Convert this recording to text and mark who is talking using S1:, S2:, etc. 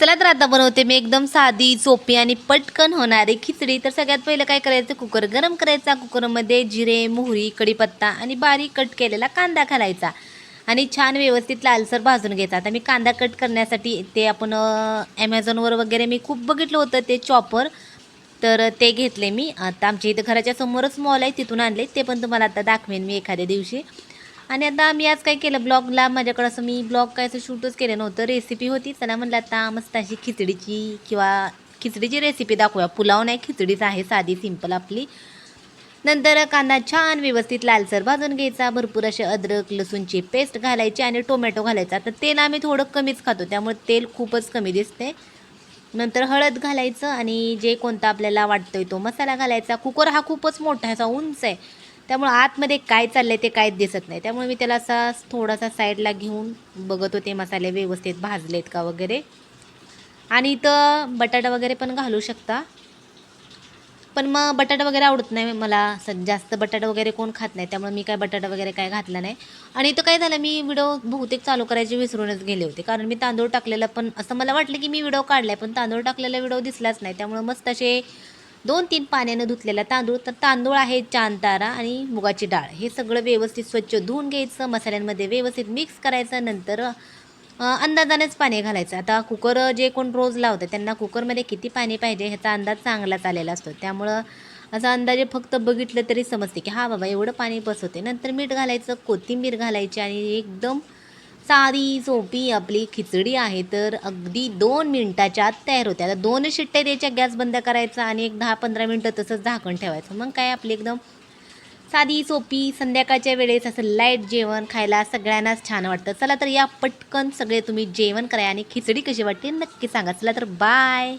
S1: चला तर आता बनवते. मी एकदम साधी सोपी आणि पटकन होणारी खिचडी. तर सगळ्यात पहिलं काय करायचं? कुकर गरम करायचा. कुकरमध्ये जिरे मोहरी कढीपत्ता आणि बारीक कट केलेला कांदा घालायचा. आणि छान व्यवस्थित लालसर भाजून घ्यायचा. आता मी कांदा कट करण्यासाठी ते आपण ॲमेझॉनवर वगैरे मी खूप बघितलं होतं ते चॉपर तर ते घेतले मी. आता आमच्या इथं घराच्या समोरच मॉल आहे. तिथून आणले. ते पण तुम्हाला आता दाखवेन मी एखाद्या दिवशी. आणि आता मी आज काय केलं ब्लॉगला माझ्याकडं असं मी ब्लॉग काय असं शूटच केलं नव्हतं रेसिपी होती. चला म्हणलं आता मस्त अशी खिचडीची किंवा खिचडीची रेसिपी दाखवूया. पुलाव नाही खिचडीच आहे साधी सिंपल आपली. नंतर कांदा छान व्यवस्थित लालसर भाजून घ्यायचा. भरपूर असे अद्रक लसूणची पेस्ट घालायची आणि टोमॅटो घालायचा. तर तेल आम्ही थोडं कमीच खातो त्यामुळे तेल खूपच कमी दिसते. नंतर हळद घालायचं आणि जे कोणता आपल्याला वाटतोय तो मसाला घालायचा. कुकर हा खूपच मोठा आहे असा उंच आहे. त्यामुळं आतमध्ये काय चाललंय ते काहीच दिसत नाही. त्यामुळे मी त्याला असा थोडासा साईडला घेऊन बघत होते मसाले व्यवस्थित भाजलेत का वगैरे. आणि इथं बटाटा वगैरे पण घालू शकता. पण मग बटाटा वगैरे आवडत नाही मला असं. जास्त बटाटा वगैरे कोण खात नाही. त्यामुळे मी काय बटाटा वगैरे काय घातला नाही. आणि इथं काय झालं मी व्हिडिओ बहुतेक चालू करायचे विसरूनच गेले होते. कारण मी तांदूळ टाकलेला पण असं मला वाटलं की मी व्हिडिओ आहे पण तांदूळ टाकलेला व्हिडिओ दिसलाच नाही. त्यामुळे मस्त असे दोन तीन पाण्यानं धुतलेला तांदूळ तर तांदूळ आहे चांदारा आणि मुगाची डाळ. हे सगळं व्यवस्थित स्वच्छ धुवून घ्यायचं मसाल्यांमध्ये व्यवस्थित मिक्स करायचं नंतर अंदाजानेच पाणी घालायचं. आता कुकर जे कोण रोज लावतं त्यांना कुकरमध्ये किती पाणी पाहिजे ह्याचा अंदाज चांगलाच आलेला असतो. त्यामुळं असं अंदाजे फक्त बघितलं तरी समजते की हा बाबा एवढं पाणी बसवते नंतर मीठ घालायचं कोथिंबीर घालायची आणि एकदम साधी सोपी आपली खिचडी आहे तर अगदी दोन मिनटाच्या आत तयार होते. आता दोन शिट्ट्या द्यायच्या गॅस बंद करायचा आणि एक दहा पंधरा मिनटं तसंच झाकण ठेवायचं. मग काय आपली एकदम साधी सोपी संध्याकाळच्या वेळेस असं लाइट जेवण खायला सगळ्यांनाच छान वाटतं. चला तर या पटकन सगळे तुम्ही जेवण करा आणि खिचडी कशी वाटते नक्की सांगा. चला तर बाय